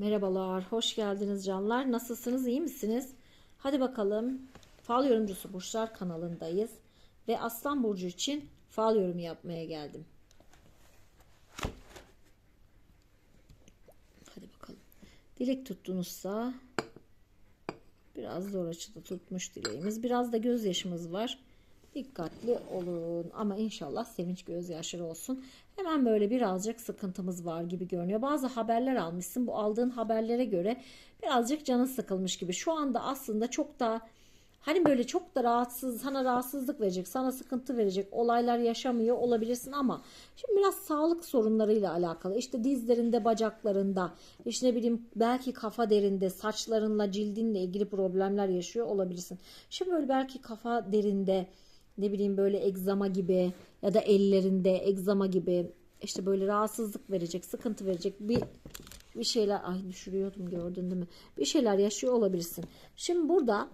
Merhabalar, hoş geldiniz canlar. Nasılsınız, iyi misiniz? Hadi bakalım. Fal Yorumcusu Burçlar kanalındayız. Ve Aslan Burcu için fal yorumu yapmaya geldim. Hadi bakalım. Dilek tuttunuzsa biraz zor açıda tutmuş dileğimiz. Biraz da gözyaşımız var. Dikkatli olun ama inşallah sevinç gözyaşları olsun. Hemen böyle birazcık sıkıntımız var gibi görünüyor. Bazı haberler almışsın. Bu aldığın haberlere göre birazcık canın sıkılmış gibi. Şu anda aslında çok da hani böyle çok da rahatsız, sana rahatsızlık verecek, sana sıkıntı verecek olaylar yaşamıyor olabilirsin ama şimdi biraz sağlık sorunlarıyla alakalı. İşte dizlerinde, bacaklarında, işte ne bileyim belki kafa derinde, saçlarınla, cildinle ilgili problemler yaşıyor olabilirsin. Şimdi böyle belki kafa derinde ne bileyim böyle egzama gibi ya da ellerinde egzama gibi işte böyle rahatsızlık verecek, sıkıntı verecek bir bir şeyler ay düşürüyordum gördün değil mi? Bir şeyler yaşıyor olabilirsin. Şimdi burada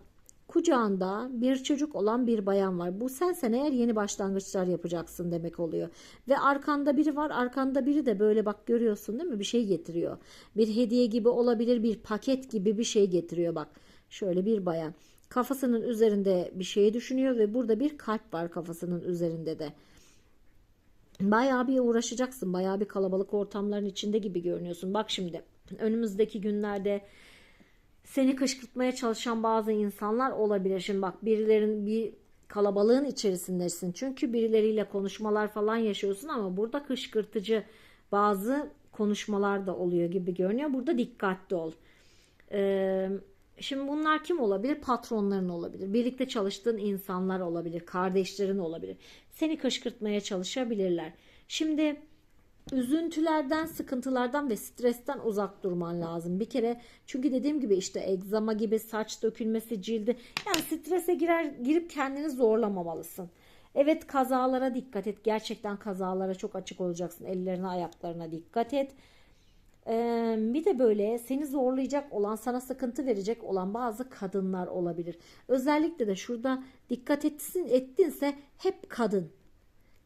kucağında bir çocuk olan bir bayan var. Bu sensen eğer yeni başlangıçlar yapacaksın demek oluyor. Ve arkanda biri var. Arkanda biri de böyle bak görüyorsun değil mi? Bir şey getiriyor. Bir hediye gibi olabilir, bir paket gibi bir şey getiriyor bak. Şöyle bir bayan. Kafasının üzerinde bir şey düşünüyor ve burada bir kalp var kafasının üzerinde de. Bayağı bir uğraşacaksın. Bayağı bir kalabalık ortamların içinde gibi görünüyorsun. Bak şimdi önümüzdeki günlerde seni kışkırtmaya çalışan bazı insanlar olabilir. Şimdi bak birilerin bir kalabalığın içerisindesin. Çünkü birileriyle konuşmalar falan yaşıyorsun ama burada kışkırtıcı bazı konuşmalar da oluyor gibi görünüyor. Burada dikkatli ol. Ee, şimdi bunlar kim olabilir? Patronların olabilir. Birlikte çalıştığın insanlar olabilir. Kardeşlerin olabilir. Seni kışkırtmaya çalışabilirler. Şimdi üzüntülerden, sıkıntılardan ve stresten uzak durman lazım. Bir kere çünkü dediğim gibi işte egzama gibi saç dökülmesi, cildi yani strese girer girip kendini zorlamamalısın. Evet kazalara dikkat et. Gerçekten kazalara çok açık olacaksın. Ellerine, ayaklarına dikkat et. Ee, bir de böyle seni zorlayacak olan, sana sıkıntı verecek olan bazı kadınlar olabilir. Özellikle de şurada dikkat etsin, ettinse hep kadın.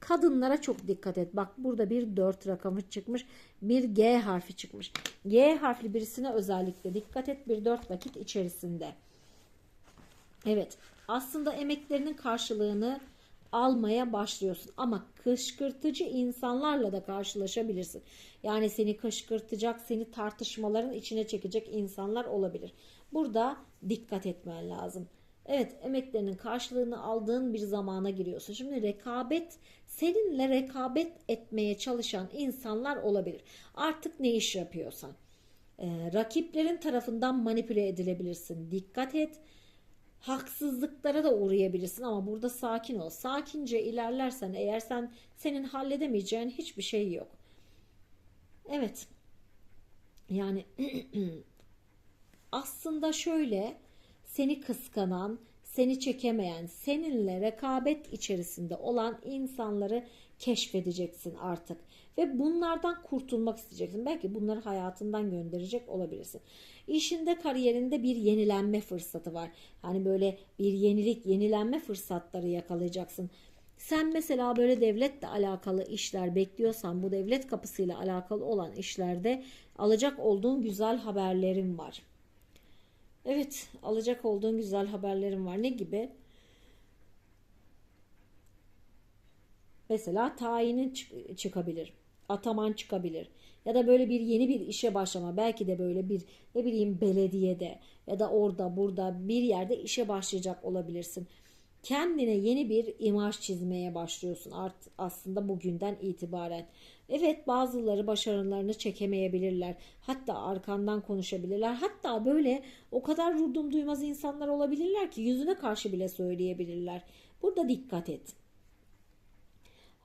Kadınlara çok dikkat et. Bak burada bir 4 rakamı çıkmış. Bir G harfi çıkmış. G harfli birisine özellikle dikkat et. Bir 4 vakit içerisinde. Evet. Aslında emeklerinin karşılığını almaya başlıyorsun. Ama kışkırtıcı insanlarla da karşılaşabilirsin. Yani seni kışkırtacak, seni tartışmaların içine çekecek insanlar olabilir. Burada dikkat etmen lazım. Evet emeklerinin karşılığını aldığın bir zamana giriyorsun. Şimdi rekabet seninle rekabet etmeye çalışan insanlar olabilir. Artık ne iş yapıyorsan. Ee, rakiplerin tarafından manipüle edilebilirsin. Dikkat et. Haksızlıklara da uğrayabilirsin ama burada sakin ol. Sakince ilerlersen eğer sen senin halledemeyeceğin hiçbir şey yok. Evet. Yani aslında şöyle seni kıskanan, seni çekemeyen, seninle rekabet içerisinde olan insanları keşfedeceksin artık. Ve bunlardan kurtulmak isteyeceksin. Belki bunları hayatından gönderecek olabilirsin. İşinde, kariyerinde bir yenilenme fırsatı var. Hani böyle bir yenilik, yenilenme fırsatları yakalayacaksın. Sen mesela böyle devletle alakalı işler bekliyorsan bu devlet kapısıyla alakalı olan işlerde alacak olduğun güzel haberlerin var. Evet, alacak olduğun güzel haberlerim var. Ne gibi? Mesela tayinin çık- çıkabilir. Ataman çıkabilir. Ya da böyle bir yeni bir işe başlama. Belki de böyle bir ne bileyim belediyede ya da orada burada bir yerde işe başlayacak olabilirsin. Kendine yeni bir imaj çizmeye başlıyorsun art aslında bugünden itibaren. Evet bazıları başarılarını çekemeyebilirler. Hatta arkandan konuşabilirler. Hatta böyle o kadar vurdum duymaz insanlar olabilirler ki yüzüne karşı bile söyleyebilirler. Burada dikkat et.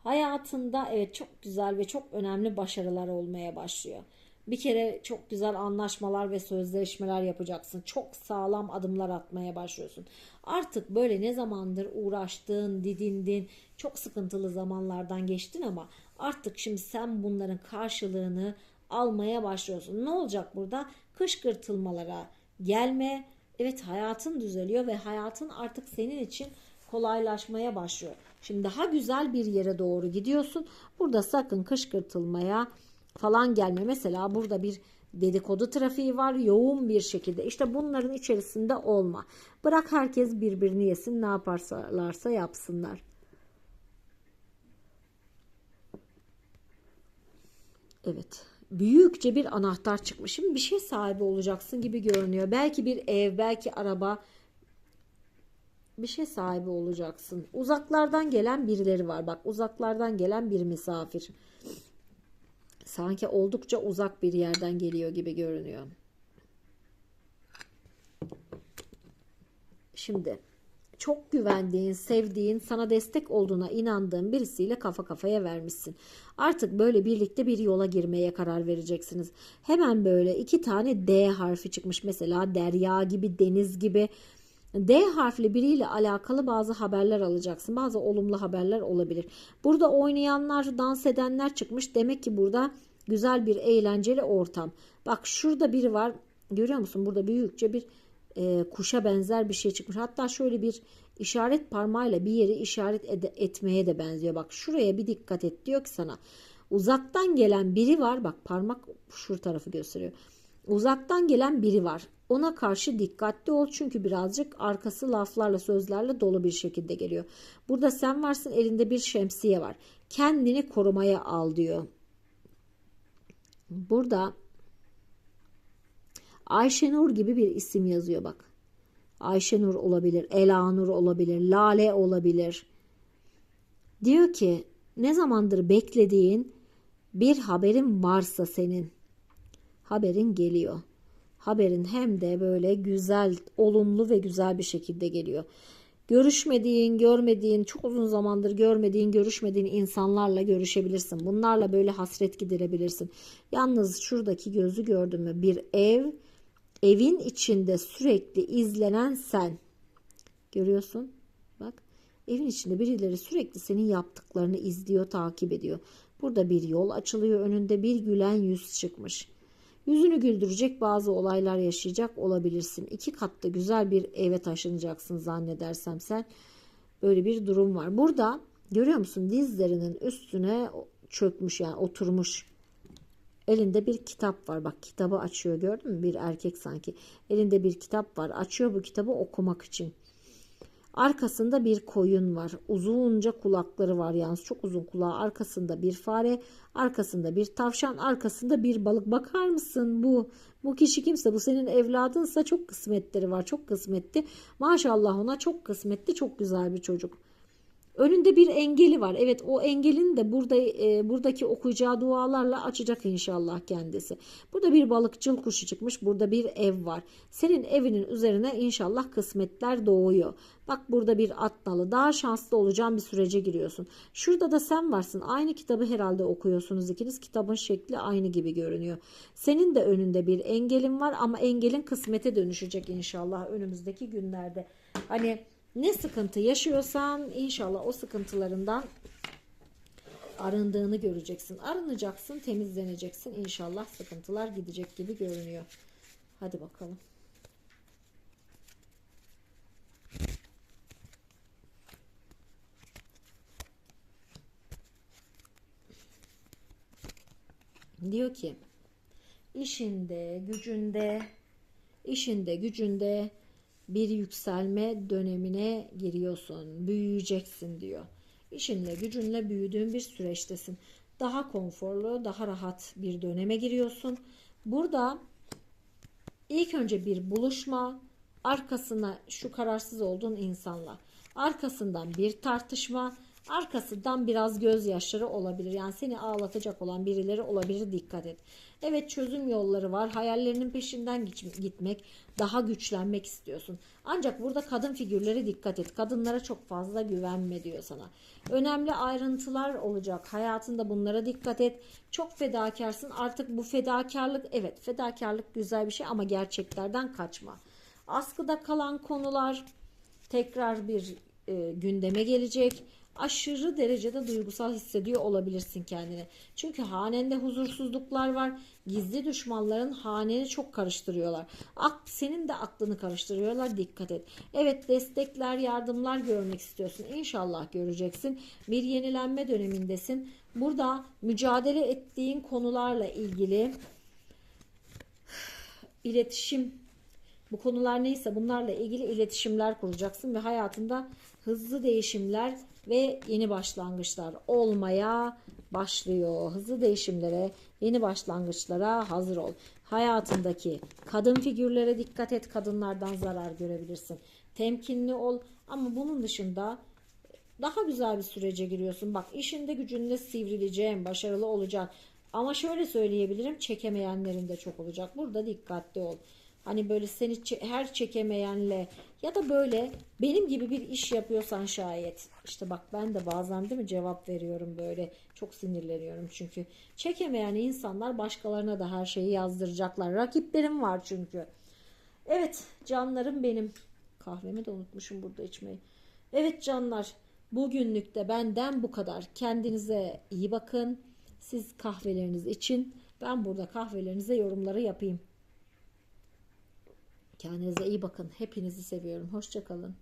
Hayatında evet çok güzel ve çok önemli başarılar olmaya başlıyor. Bir kere çok güzel anlaşmalar ve sözleşmeler yapacaksın. Çok sağlam adımlar atmaya başlıyorsun. Artık böyle ne zamandır uğraştığın, didindin, çok sıkıntılı zamanlardan geçtin ama artık şimdi sen bunların karşılığını almaya başlıyorsun. Ne olacak burada? Kışkırtılmalara gelme. Evet hayatın düzeliyor ve hayatın artık senin için kolaylaşmaya başlıyor. Şimdi daha güzel bir yere doğru gidiyorsun. Burada sakın kışkırtılmaya falan gelme. Mesela burada bir Dedikodu trafiği var yoğun bir şekilde. İşte bunların içerisinde olma. Bırak herkes birbirini yesin ne yaparsalarsa yapsınlar. Evet. Büyükçe bir anahtar çıkmış. Şimdi bir şey sahibi olacaksın gibi görünüyor. Belki bir ev, belki araba. Bir şey sahibi olacaksın. Uzaklardan gelen birileri var. Bak uzaklardan gelen bir misafir. Sanki oldukça uzak bir yerden geliyor gibi görünüyor. Şimdi çok güvendiğin, sevdiğin, sana destek olduğuna inandığın birisiyle kafa kafaya vermişsin. Artık böyle birlikte bir yola girmeye karar vereceksiniz. Hemen böyle iki tane D harfi çıkmış. Mesela derya gibi, deniz gibi. D harfli biriyle alakalı bazı haberler alacaksın. Bazı olumlu haberler olabilir. Burada oynayanlar, dans edenler çıkmış. Demek ki burada güzel bir eğlenceli ortam. Bak şurada biri var. Görüyor musun? Burada büyükçe bir e, kuşa benzer bir şey çıkmış. Hatta şöyle bir işaret parmağıyla bir yeri işaret ed- etmeye de benziyor. Bak şuraya bir dikkat et diyor ki sana. Uzaktan gelen biri var. Bak parmak şu tarafı gösteriyor. Uzaktan gelen biri var. Ona karşı dikkatli ol çünkü birazcık arkası laflarla sözlerle dolu bir şekilde geliyor. Burada sen varsın elinde bir şemsiye var. Kendini korumaya al diyor. Burada Ayşenur gibi bir isim yazıyor bak. Ayşenur olabilir, Elanur olabilir, Lale olabilir. Diyor ki ne zamandır beklediğin bir haberin varsa senin haberin geliyor. Haberin hem de böyle güzel, olumlu ve güzel bir şekilde geliyor. Görüşmediğin, görmediğin, çok uzun zamandır görmediğin, görüşmediğin insanlarla görüşebilirsin. Bunlarla böyle hasret giderebilirsin. Yalnız şuradaki gözü gördün mü? Bir ev, evin içinde sürekli izlenen sen. Görüyorsun? Bak. Evin içinde birileri sürekli senin yaptıklarını izliyor, takip ediyor. Burada bir yol açılıyor, önünde bir gülen yüz çıkmış. Yüzünü güldürecek bazı olaylar yaşayacak olabilirsin. İki katlı güzel bir eve taşınacaksın zannedersem sen. Böyle bir durum var. Burada görüyor musun dizlerinin üstüne çökmüş yani oturmuş. Elinde bir kitap var. Bak kitabı açıyor gördün mü? Bir erkek sanki. Elinde bir kitap var. Açıyor bu kitabı okumak için. Arkasında bir koyun var. Uzunca kulakları var yalnız çok uzun kulağı. Arkasında bir fare, arkasında bir tavşan, arkasında bir balık. Bakar mısın bu? Bu kişi kimse bu senin evladınsa çok kısmetleri var. Çok kısmetli. Maşallah ona çok kısmetli, çok güzel bir çocuk. Önünde bir engeli var. Evet o engelin de burada e, buradaki okuyacağı dualarla açacak inşallah kendisi. Burada bir balıkçıl kuşu çıkmış. Burada bir ev var. Senin evinin üzerine inşallah kısmetler doğuyor. Bak burada bir at nalı. Daha şanslı olacağın bir sürece giriyorsun. Şurada da sen varsın. Aynı kitabı herhalde okuyorsunuz ikiniz. Kitabın şekli aynı gibi görünüyor. Senin de önünde bir engelin var ama engelin kısmete dönüşecek inşallah önümüzdeki günlerde. Hani ne sıkıntı yaşıyorsan inşallah o sıkıntılarından arındığını göreceksin. Arınacaksın, temizleneceksin. İnşallah sıkıntılar gidecek gibi görünüyor. Hadi bakalım. Diyor ki işinde, gücünde, işinde, gücünde bir yükselme dönemine giriyorsun. Büyüyeceksin diyor. İşinle gücünle büyüdüğün bir süreçtesin. Daha konforlu, daha rahat bir döneme giriyorsun. Burada ilk önce bir buluşma, arkasına şu kararsız olduğun insanla, arkasından bir tartışma, arkasından biraz gözyaşları olabilir. Yani seni ağlatacak olan birileri olabilir dikkat et. Evet çözüm yolları var. Hayallerinin peşinden gitmek, daha güçlenmek istiyorsun. Ancak burada kadın figürleri dikkat et. Kadınlara çok fazla güvenme diyor sana. Önemli ayrıntılar olacak. Hayatında bunlara dikkat et. Çok fedakarsın. Artık bu fedakarlık evet fedakarlık güzel bir şey ama gerçeklerden kaçma. Askıda kalan konular tekrar bir e, gündeme gelecek aşırı derecede duygusal hissediyor olabilirsin kendini. Çünkü hanende huzursuzluklar var. Gizli düşmanların haneni çok karıştırıyorlar. Ak, senin de aklını karıştırıyorlar. Dikkat et. Evet destekler, yardımlar görmek istiyorsun. İnşallah göreceksin. Bir yenilenme dönemindesin. Burada mücadele ettiğin konularla ilgili iletişim bu konular neyse bunlarla ilgili iletişimler kuracaksın ve hayatında hızlı değişimler ve yeni başlangıçlar olmaya başlıyor. Hızlı değişimlere, yeni başlangıçlara hazır ol. Hayatındaki kadın figürlere dikkat et. Kadınlardan zarar görebilirsin. Temkinli ol ama bunun dışında daha güzel bir sürece giriyorsun. Bak işinde gücünde sivrileceğin, başarılı olacak. Ama şöyle söyleyebilirim çekemeyenlerin de çok olacak. Burada dikkatli ol. Hani böyle seni her çekemeyenle ya da böyle benim gibi bir iş yapıyorsan şayet. işte bak ben de bazen değil mi cevap veriyorum böyle. Çok sinirleniyorum çünkü. Çekemeyen insanlar başkalarına da her şeyi yazdıracaklar. Rakiplerim var çünkü. Evet canlarım benim. Kahvemi de unutmuşum burada içmeyi. Evet canlar bugünlük de benden bu kadar. Kendinize iyi bakın. Siz kahveleriniz için ben burada kahvelerinize yorumları yapayım. Kendinize iyi bakın. Hepinizi seviyorum. Hoşçakalın.